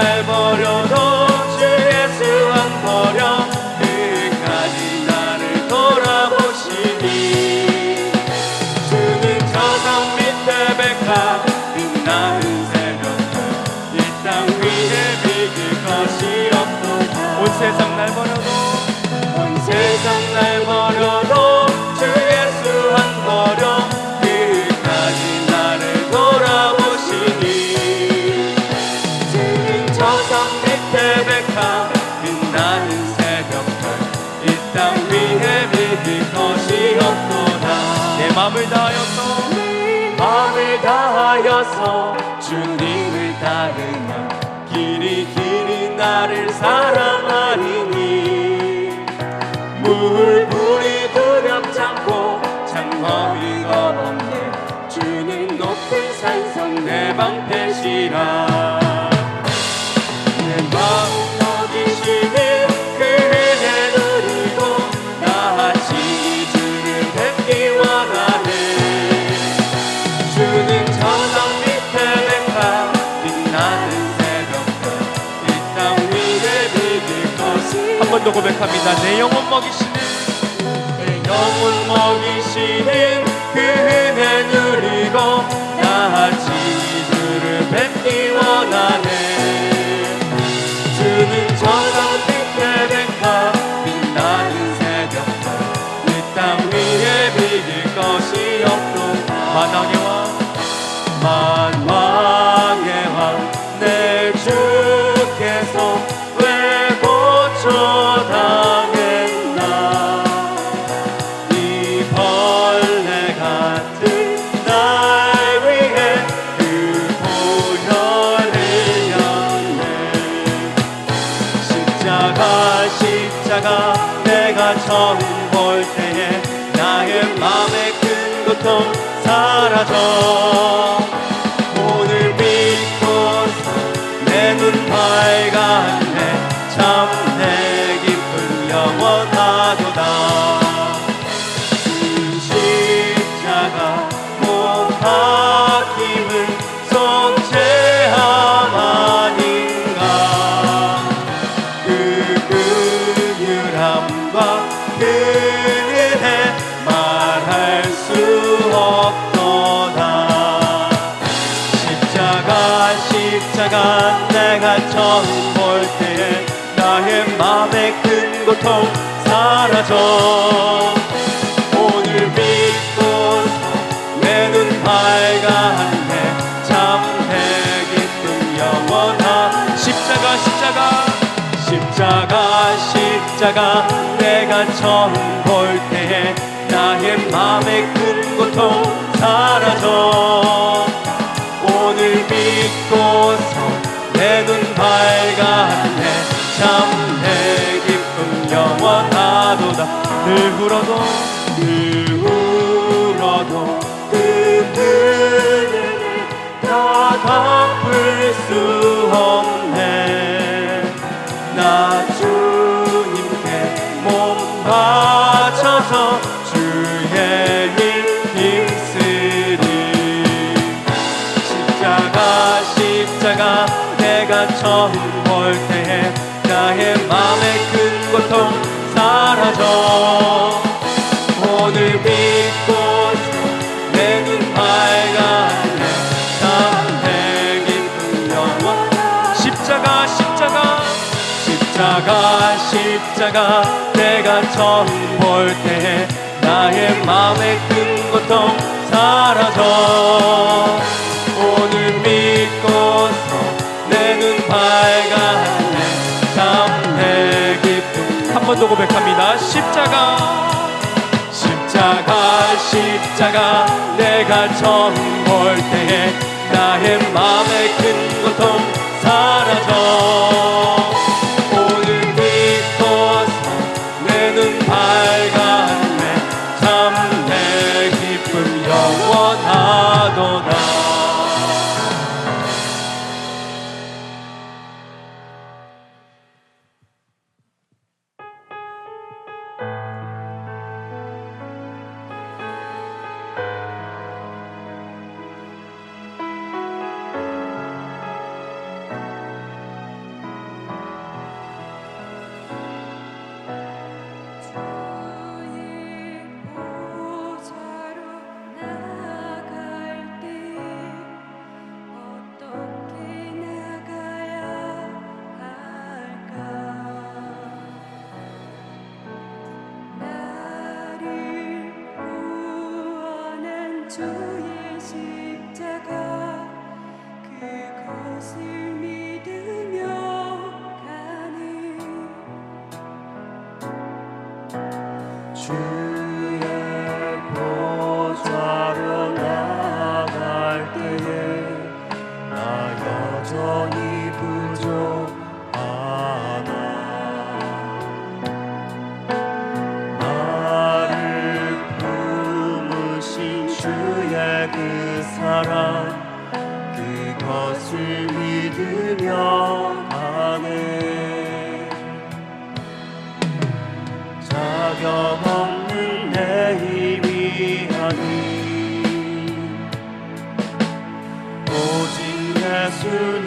날 버려도 주 예수 안 버려 끝까지 나를 돌아보시니. 주는 저성 밑에 백합 빛나는 새벽별 이땅 위에 비길 것이 없도다. 온 세상 날 버려도 다하여서 주님을 따르며 길이 길이 나를 사랑하리니. 물불이 두렵지 않고 장머리가 없네. 주는 높은 산성 내 방패시라 번 더 고백합니다. 내 영혼 먹이시는 내 영혼 먹이시는 그 은혜 누리고 나같이 주를 뵙기 원하네. 주는 밑에 백합 빛나는 새벽별 이땅 위에 비길 것이 없도 만왕의 오늘 믿고서 내눈 밝았네. 참내 기쁨 영원한 십자가 십자가. 십자가 십자가. 내가 처음 볼 때에 나의 맘의 큰 고통 사라져 울어도 늘 울어도 그들을 다 갚을 수 없네 십자가 내가 처음 볼 때에 나의 맘의 큰 고통 사라져. 오늘 믿고서 내 눈 밝았네 참내 기쁨 한 번 더 고백합니다. 십자가 십자가 십자가. 내가 처음 볼 때에 나의 맘의 큰 고통 soon.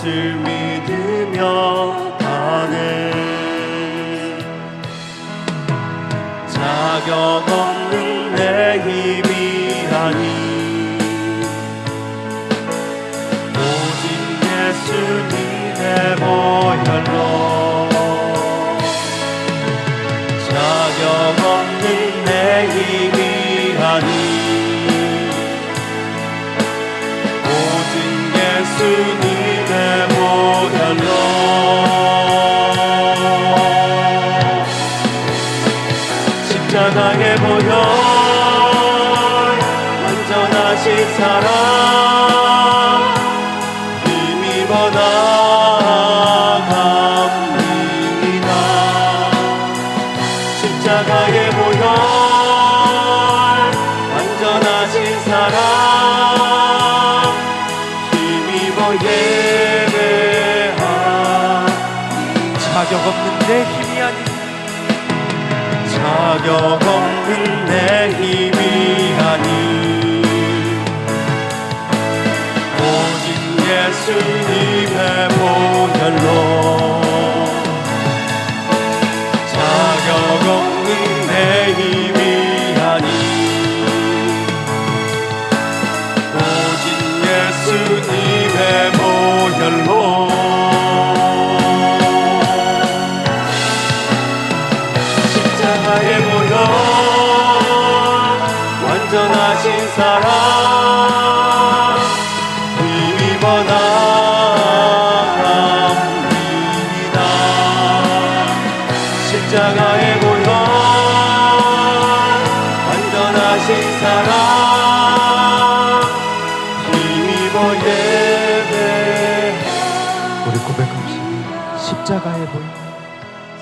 것을 믿으며 가네. 자격 없는 내 힘이 아니. 오직 예수님의 보혈로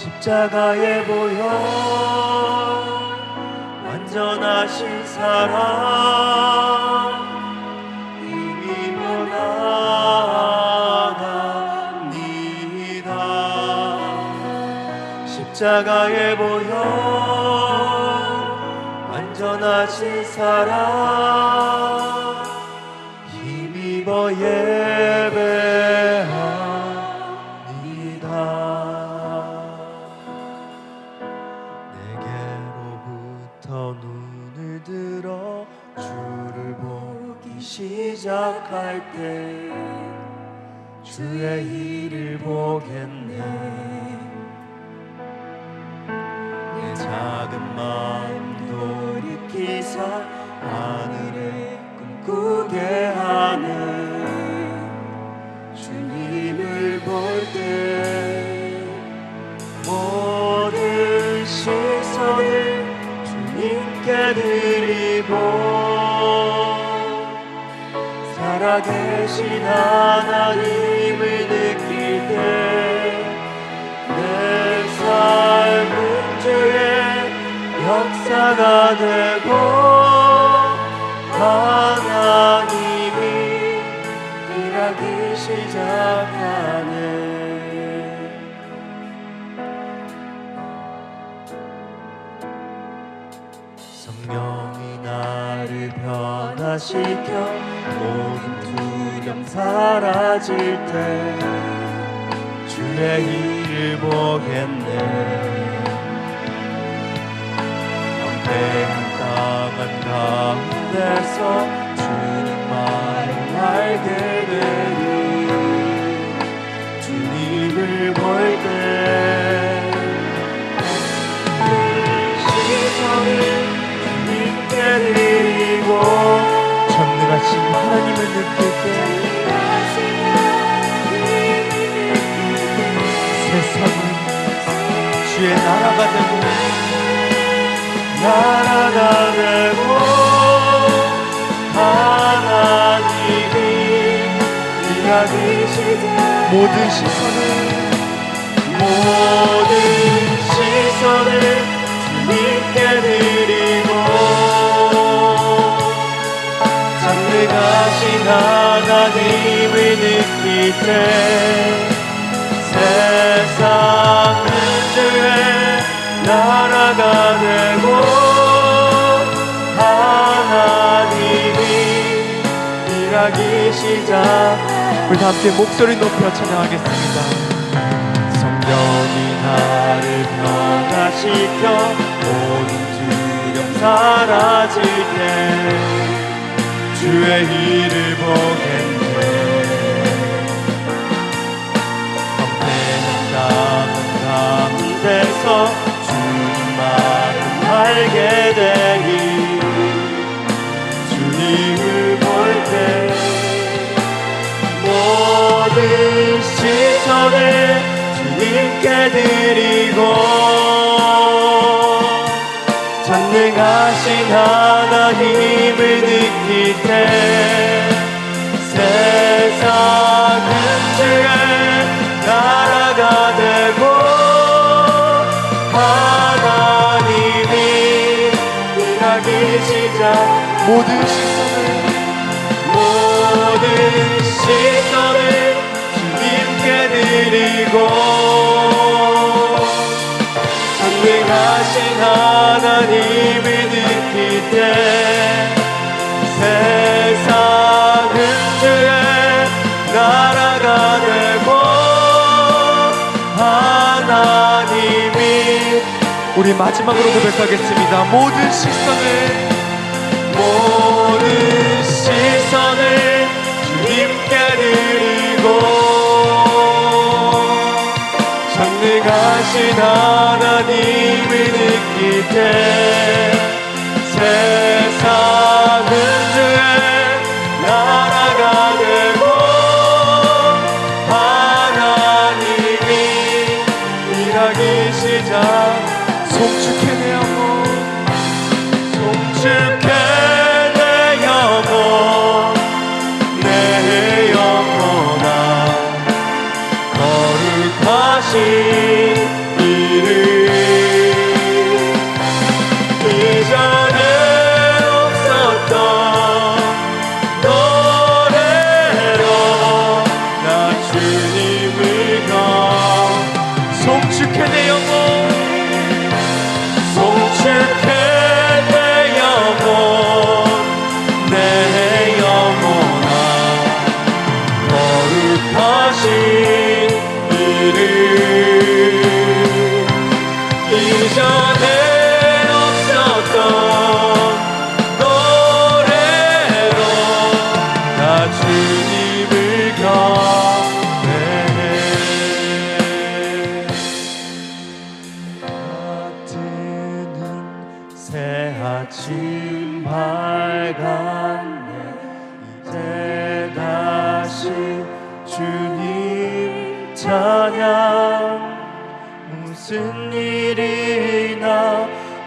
십자가에 보여 완전하신 사랑. 이미 변화합니다. 십자가에 보여 완전하신 사랑. 힘입어 뭐 예배 시작할 때 주의 일을 보겠네. 내 작은 마음 돌이키사 하늘에 꿈꾸게 살아계신 하나님을 느낄 때 내 삶은 주의 역사가 되고 하나님이 일하기 시작하네. 성령이 나를 변화시켜 모든 두려움 사라질 때 주의 일을 보겠네. 담대한 땅한 가운데서 주님만을 알게 되니 주님을 볼때 주의 나라가 되고 나라가 되고 하나님이 일하기 시작 모든 시선을 모든 시선을 주님께 드리고 전능하신 하나님을 느낄 때 주의 나라가 되고 하나님이 일하기 시작 우리 다 함께 목소리 높여 찬양하겠습니다. 성령이 나를 변화시켜 모든 두려움 사라질 때 주의 일을 보겠네 드리고 전능하신 하나님을 느낄 때 세상은 주의 나라가 되고 하나님이 일하기 시작. 모든 시선을 모든 시선을 주님께 드리고 하나님을 느낄 때 세상은 주의 나라가 되고 하나님이 우리 마지막으로 고백하겠습니다. 모든 시선을 모든 시선을 주님께 드리고 전능하신 하나님 을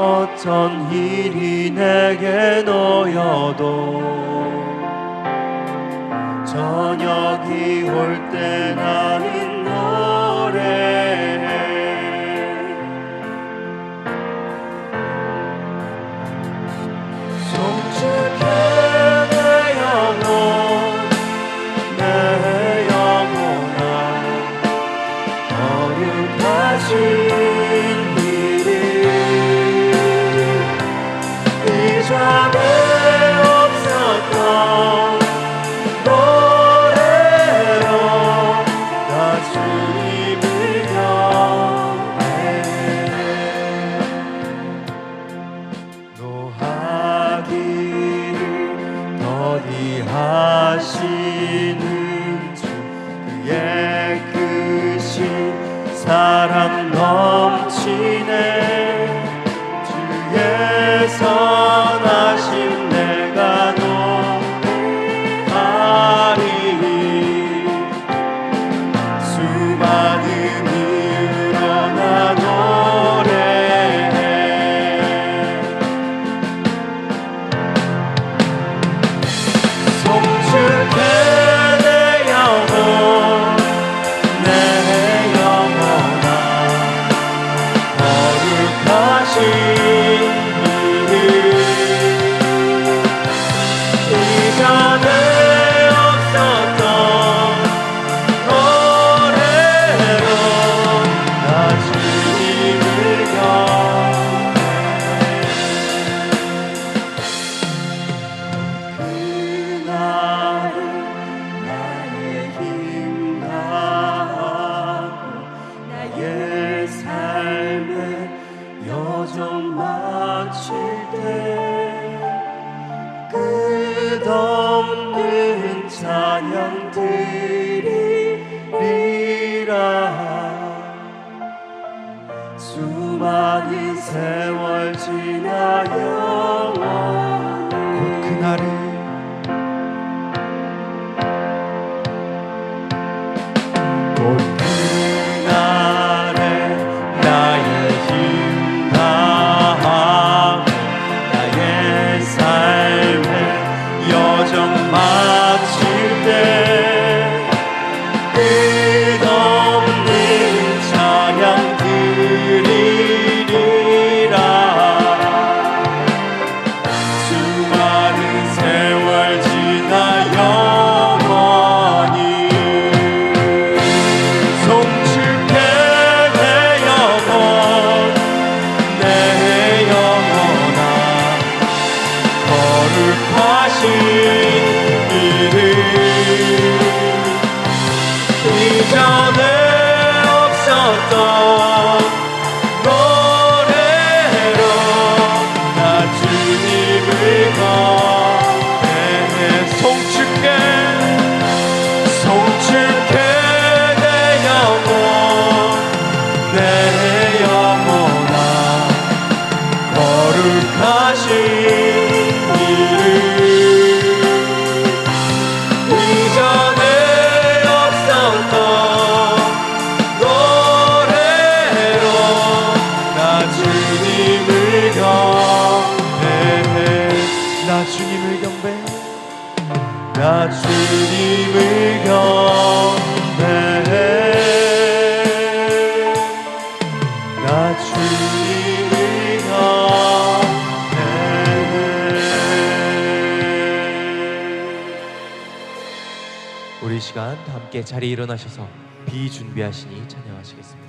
어떤 일이 내게 놓여도 저녁이 올 때 나를 see. 우리 시간 함께 자리 일어나셔서 비준비하시니 찬양하시겠습니다.